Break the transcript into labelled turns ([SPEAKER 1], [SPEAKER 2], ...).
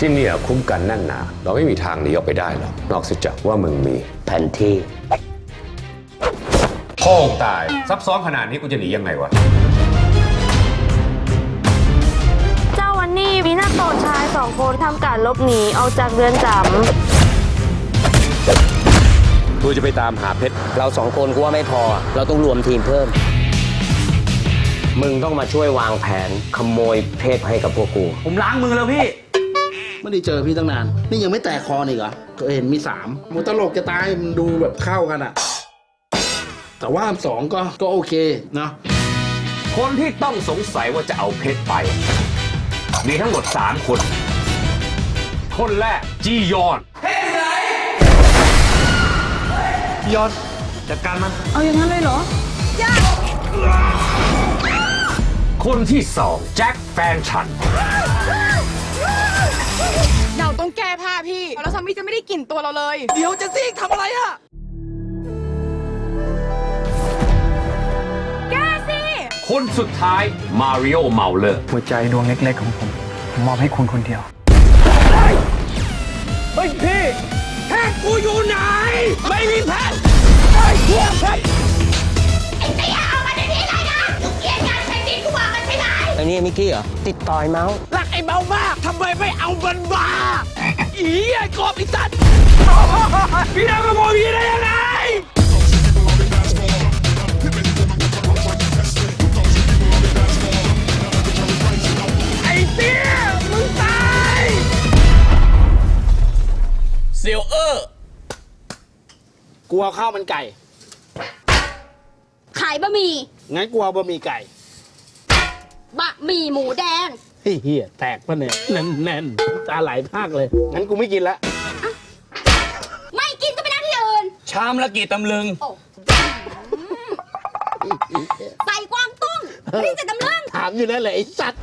[SPEAKER 1] ที่เนี่ยคุ้มกันแน่นหนา เราไม่มีทางหนีออกไปได้หรอกนอกจากว่ามึงมี
[SPEAKER 2] แผนที่
[SPEAKER 1] พ่อตาย ซับซ้อนขนาดนี้กูจะหนียังไงวะ
[SPEAKER 3] เจ้าวันนี้มีนักโทษชายสองคนทำการหลบหนีออกจากเรือนจ
[SPEAKER 1] กูจะไปตามหาเพชร
[SPEAKER 2] เราสองคนกูว่าไม่พอ เราต้องรวมทีมเพิ่ม มึงต้องมาช่วยวางแผนขโมยเพชรให้กับพวกกู
[SPEAKER 4] ผมล้างมือแล้วพี่
[SPEAKER 5] ไม่ได้เจอพี่ตั้งนาน นี่ยังไม่แตกคออีกเหรอก็เห็นมีสามมูตลกจะตายมันดูแบบเข้ากันอะแต่ว่าสองก็ก็โอเคเนาะ
[SPEAKER 1] คนที่ต้องสงสัยว่าจะเอาเพชรไป มีทั้งหมด 3 คน คนแรกจียอน
[SPEAKER 4] ยอนจัดการมันำ
[SPEAKER 3] เอาอย่างนั้นเลยเหรอ
[SPEAKER 1] คนที่สองแจ็คแฟนฉัน
[SPEAKER 6] ไม่ได้กลิ่นตัวเราเลย
[SPEAKER 4] เดี๋ยวจะซีกทำอะไรอะ
[SPEAKER 6] แก้สิ
[SPEAKER 1] คนสุดท้ายมาริโอเมาเลอร์
[SPEAKER 7] หัวใจดวงเล็กๆของผมผมมอบให้คุณคนเดียว
[SPEAKER 4] เฮ้ยพี่แพทย์กูอยู่ไหน ไม่มีแพทย์
[SPEAKER 2] ไอ้นี่มิกกี้เหรอ ติดต่อยเมาส์
[SPEAKER 4] รักไอ้เมามากทำไมไม่เอามันมาอีไอ้กอบไอ้สัตว์พี่นางขโมยพี่ได้ยังไงไอ้เตี้ยมึงตายเซียวเออร์
[SPEAKER 5] กลัวข้าวมันไก่
[SPEAKER 8] ขายบะหมี่
[SPEAKER 5] งั้นกลัวบะหมี่ไก่
[SPEAKER 8] บะหมี่หมูแดง
[SPEAKER 5] เฮ้ยเฮียแตกปะเนี่ยแน่นแน่นๆตาไหลภาคเลย งั้นกูไม่กินละ
[SPEAKER 8] ไม่กินก็ไปนั่งที่อื่น
[SPEAKER 4] ชามละกี่ตำลึง
[SPEAKER 8] โอ้ใส่กวางตุ้งไม่ได้ใส่ตำลึง
[SPEAKER 5] ถามอยู่นั่นแหละไอ้สัตว์